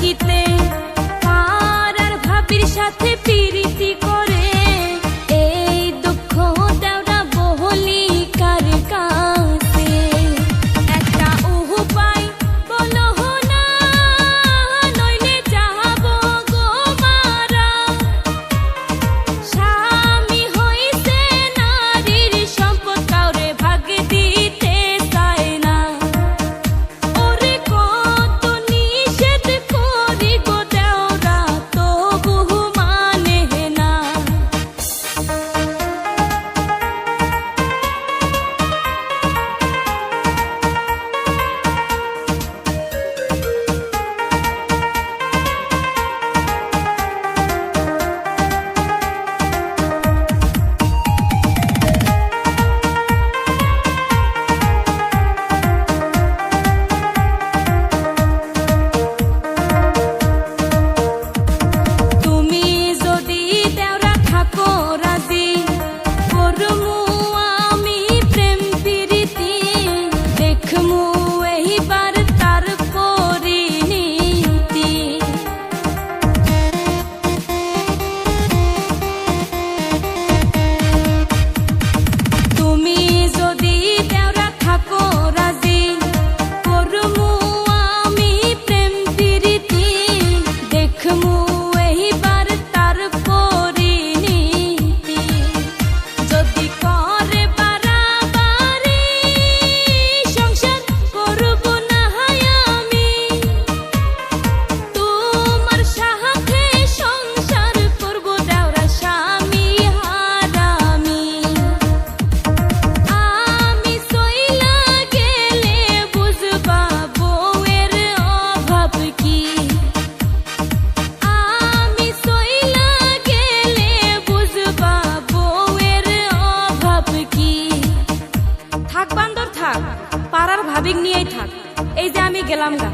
থাকিতে তার ভাবির সাথে পিরিতি 可目 পাড়ার ভাবিক নিয়েই থাক। এই যে আমি গেলাম গা।